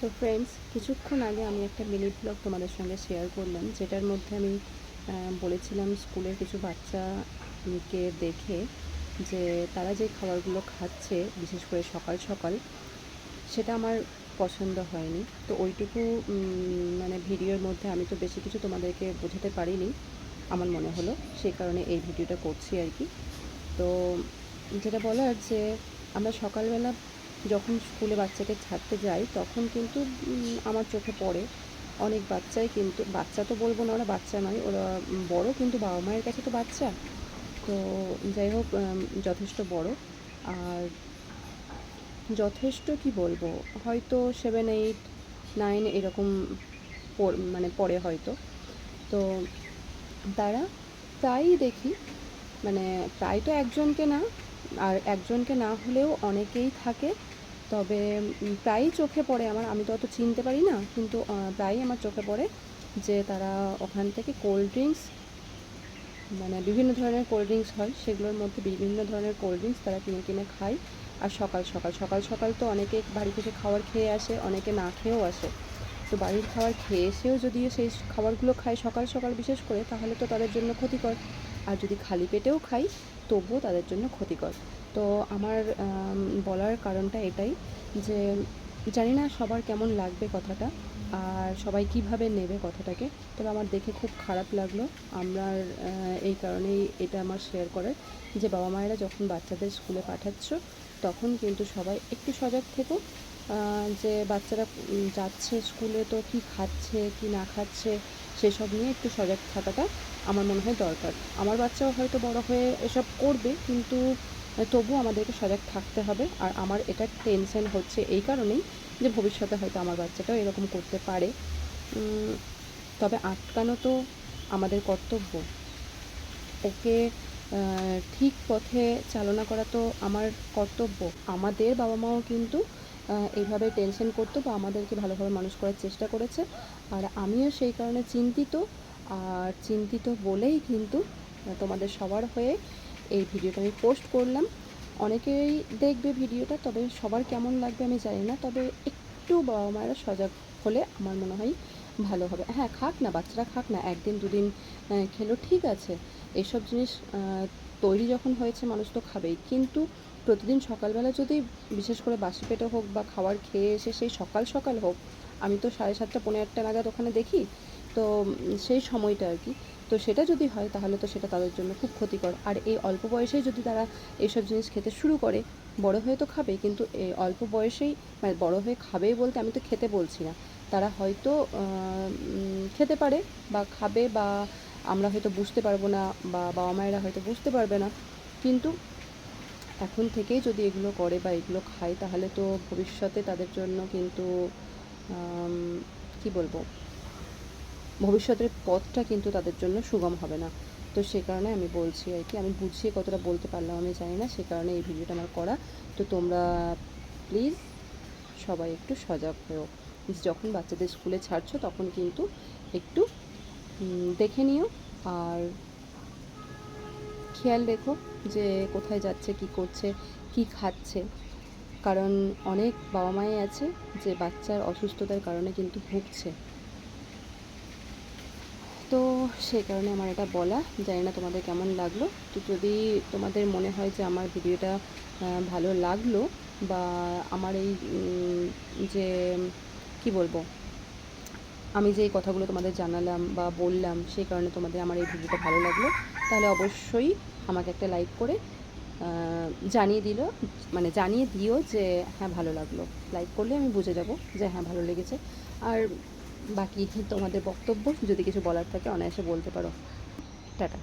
তো ফ্রেন্ডস কিছুক্ষণ আগে আমি একটা মিনি ব্লগ তোমাদের সঙ্গে শেয়ার করলাম, যেটার মধ্যে আমি বলেছিলাম স্কুলের কিছু বাচ্চাকে দেখে যে তারা যে খাবারগুলো খাচ্ছে, বিশেষ করে সকাল সকাল, সেটা আমার পছন্দ হয়নি। তো ওইটুকু মানে ভিডিওর মধ্যে আমি তো বেশি কিছু তোমাদেরকে বোঝাতে পারিনি, আমার মনে হলো। সেই কারণে এই ভিডিওটা করছি আর কি। তো যেটা বলার যে আমরা সকালবেলা যখন স্কুলে বাচ্চাকে ছাড়তে যাই, তখন কিন্তু আমার চোখে পড়ে অনেক বাচ্চাই কিন্তু, বাচ্চা তো বলব না ওরা বাচ্চা নয়, ওরা বড় কিন্তু বাবা মায়ের কাছে তো বাচ্চা। তো যাই হোক যথেষ্ট বড়। আর যথেষ্ট কি বলব, হয়তো সেভেন এইট নাইন এরকম মানে পড়ে হয়তো। তো তারা প্রায়ই দেখি মানে প্রায় তো একজনকে না আর একজনকে না হলেও অনেকেই থাকে। তবে প্রায়ই চোখে পড়ে আমার, আমি তো অত চিনতে পারি না, কিন্তু প্রায়ই আমার চোখে পড়ে যে তারা ওখান থেকে কোল্ড ড্রিঙ্কস মানে বিভিন্ন ধরনের কোল্ড ড্রিঙ্কস হয়, সেগুলোর মধ্যে বিভিন্ন ধরনের কোল্ড ড্রিঙ্কস তারা কিনে কিনে খায়। আর সকাল সকাল সকাল সকাল তো অনেকে বাড়ি থেকে খাবার খেয়ে আসে, অনেকে না খেয়েও আসে। তো বাড়ির খাবার খেয়ে এসেও যদিও সেই খাবারগুলো খায় সকাল সকাল বিশেষ করে, তাহলে তো তাদের জন্য ক্ষতিকর। আর যদি খালি পেটেও খাই, তবুও তাদের জন্য ক্ষতিকর। তো আমার বলার কারণটা এটাই যে জানি না সবার কেমন লাগবে কথাটা আর সবাই কীভাবে নেবে কথাটাকে, তবে আমার দেখে খুব খারাপ লাগল। আমার এই কারণেই এটা আমার শেয়ার করার যে বাবা মায়েরা যখন বাচ্চাদের স্কুলে পাঠাচ্ছ, তখন কিন্তু সবাই একটু সজাগ থেকো যে বাচ্চারা যাচ্ছে স্কুলে তো কি খাচ্ছে, কি না খাচ্ছে, সেসব নিয়ে একটু সজাগ থাকাটা আমার মনে হয় দরকার। আমার বাচ্চাও হয়তো বড় হয়ে এসব করবে, কিন্তু তবু আমাদেরকে সজাগ থাকতে হবে। আর আমার এটা টেনশন হচ্ছে এই কারণেই যে ভবিষ্যতে হয়তো আমার বাচ্চাটাও এরকম করতে পারে। তবে আটকানো তো আমাদের কর্তব্য। ওকে ঠিক পথে চালনা করা তো আমার কর্তব্য। আমাদের বাবা মাও কিন্তু এইভাবে টেনশন করতো বা আমাদেরকে ভালোভাবে মানুষ করার চেষ্টা করেছে। আর আমিও সেই কারণে চিন্তিত। আর চিন্তিত বলেই কিন্তু তোমাদের সবার হয়ে এই ভিডিওটা আমি পোস্ট করলাম। অনেকেই দেখবে ভিডিওটা, তবে সবার কেমন লাগবে আমি জানি না। তবে একটু বাবা মায়েরা সজাগ হলে আমার মনে হয় ভালো হবে। হ্যাঁ খাক না, বাচ্চারা খাক না, একদিন দুদিন খেলো, ঠিক আছে। এসব জিনিস তৈরি যখন হয়েছে মানুষ তো খাবেই। কিন্তু প্রতিদিন সকালবেলা যদি বিশেষ করে বাসি পেটে হোক বা খাবার খেয়ে এসে সেই সকাল সকাল হোক, আমি তো সাড়ে সাতটা পনেরো আটটা নাগাদ ওখানে দেখি, তো সেই সময়টা আর কি। তো সেটা যদি হয় তাহলে তো সেটা তাদের জন্য খুব ক্ষতিকর। আর এই অল্প বয়সেই যদি তারা এইসব জিনিস খেতে শুরু করে, বড় হয়ে তো খাবে, কিন্তু এই অল্প বয়সেই মানে বড় হয়ে খাবেই বলতে আমি তো খেতে বলছি না। তারা হয়তো খেতে পারে বা খাবে বা আমরা হয়তো বুঝতে পারব না বা বাবা মায়েরা হয়তো বুঝতে পারবে না। কিন্তু এখন থেকেই যদি এগুলো করে বা এগুলো খায়, তাহলে তো ভবিষ্যতে তাদের জন্য কিন্তু কি বলব? ভবিষ্যতের পথটা কিন্তু তাদের জন্য সুগম হবে না। তো সে কারণে আমি বলছি আর কি, আমি বুঝিয়ে কতটা বলতে পারলাম আমি জানি না, সে কারণে এই ভিডিওটা আমার করা। তো তোমরা প্লিজ সবাই একটু সজাগ হয়েও যখন বাচ্চাদের স্কুলে ছাড়ছো তখন কিন্তু একটু দেখে নিও আর খেয়াল রেখো। যে কোথায় যাচ্ছে, কি করছে, কি খাচ্ছে। কারণ অনেক বাবা মাই আছে যে বাচ্চার অসুস্থতার কারণে কিন্তু ভুগছে। তো সেই কারণে আমার এটা বলা। জানি না তোমাদের কেমন লাগল। তো যদি তোমাদের মনে হয় যে আমার ভিডিওটা ভালো লাগল বা আমার এই যে, কি বলব? আমি যে কথাগুলো তোমাদের জানালাম বা বললাম, সেই কারণে তোমাদের আমার এই ভিডিওটা ভালো লাগল, তাহলে অবশ্যই আমাকে একটা লাইক করে জানিয়ে দিল মানে জানিয়ে দিও যে হ্যাঁ ভালো লাগল। লাইক করলে আমি বুঝে যাব যে হ্যাঁ ভালো লেগেছে। আর বাকি তোমাদের বক্তব্য যদি কিছু বলার থাকে, অনায়াসে বলতে পারো। টাটা।